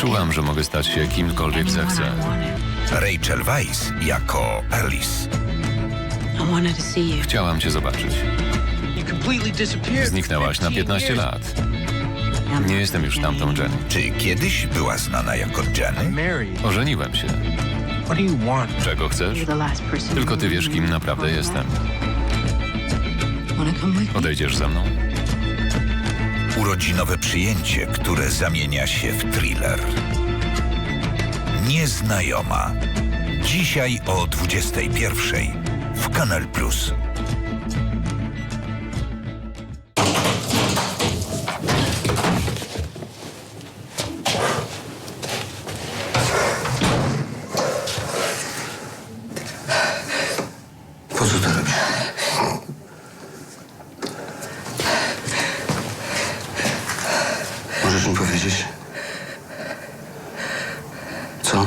Czułam, że mogę stać się kimkolwiek zechcę. Rachel Weisz jako Alice. Chciałam cię zobaczyć. Zniknęłaś na 15 lat. Nie jestem już tamtą Jenny. Czy kiedyś była znana jako Jenny? Ożeniłem się. Czego chcesz? Tylko ty wiesz, kim naprawdę jestem. Odejdziesz ze mną? Urodzinowe przyjęcie, które zamienia się w thriller. Nieznajoma. Dzisiaj o 21.00 w Kanal Plus. Po co to powiedzieć? Co?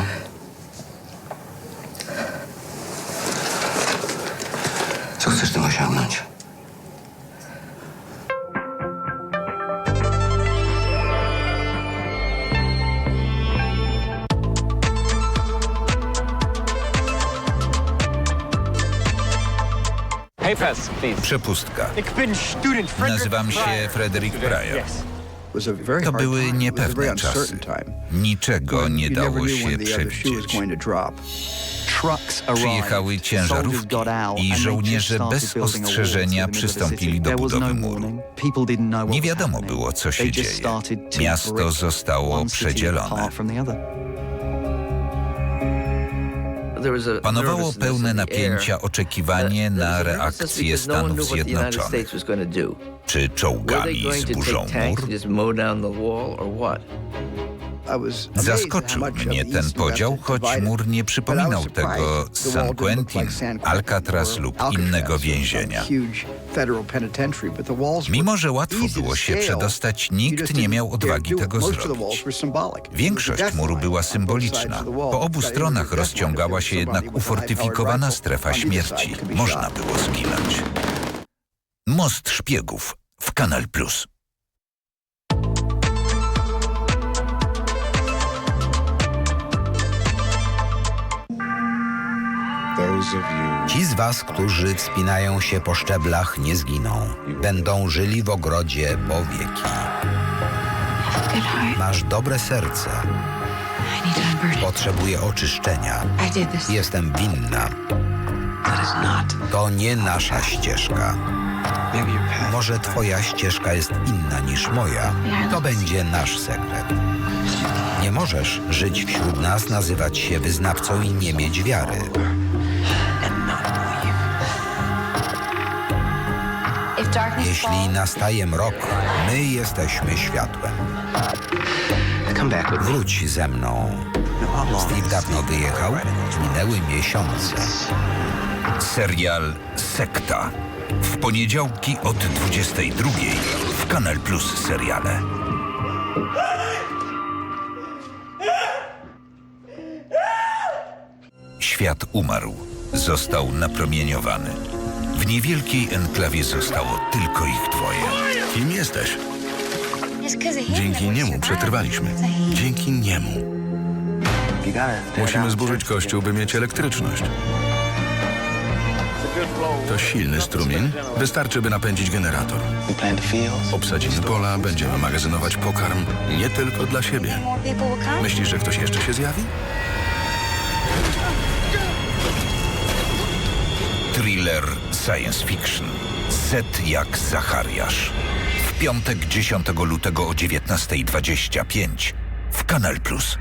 Co chcesz tym osiągnąć? Hey, press, please. Przepustka. Nazywam się. Frederick Pryor. To były niepewne czasy. Niczego nie dało się przewidzieć. Przyjechały ciężarówki i żołnierze bez ostrzeżenia przystąpili do budowy muru. Nie wiadomo było, co się dzieje. Miasto zostało przedzielone. Panowało pełne napięcia oczekiwanie na reakcję Stanów Zjednoczonych. Czy czołgami zburzą mur? Zaskoczył mnie ten podział, choć mur nie przypominał tego z San Quentin, Alcatraz lub innego więzienia. Mimo, że łatwo było się przedostać, nikt nie miał odwagi tego zrobić. Większość muru była symboliczna. Po obu stronach rozciągała się jednak ufortyfikowana strefa śmierci. Można było zginąć. Most szpiegów w Kanal Plus. Ci z was, którzy wspinają się po szczeblach, nie zginą. Będą żyli w ogrodzie po wieki. Masz dobre serce. Potrzebuję oczyszczenia. Jestem winna. To nie nasza ścieżka. Może twoja ścieżka jest inna niż moja. To będzie nasz sekret. Nie możesz żyć wśród nas, nazywać się wyznawcą i nie mieć wiary. Jeśli nastaje mrok, my jesteśmy światłem. Wróć ze mną. Steve dawno wyjechał. Minęły miesiące. Serial Sekta. W poniedziałki od 22 w Kanal Plus seriale. Świat umarł. Został napromieniowany. W niewielkiej enklawie zostało tylko ich dwoje. Kim jesteś? Dzięki niemu przetrwaliśmy. Dzięki niemu. Musimy zburzyć kościół, by mieć elektryczność. To silny strumień. Wystarczy, by napędzić generator. Obsadzimy pola, będziemy magazynować pokarm nie tylko dla siebie. Myślisz, że ktoś jeszcze się zjawi? Thriller science fiction. Z jak Zachariasz. W piątek 10 lutego o 19.25 w Kanal Plus.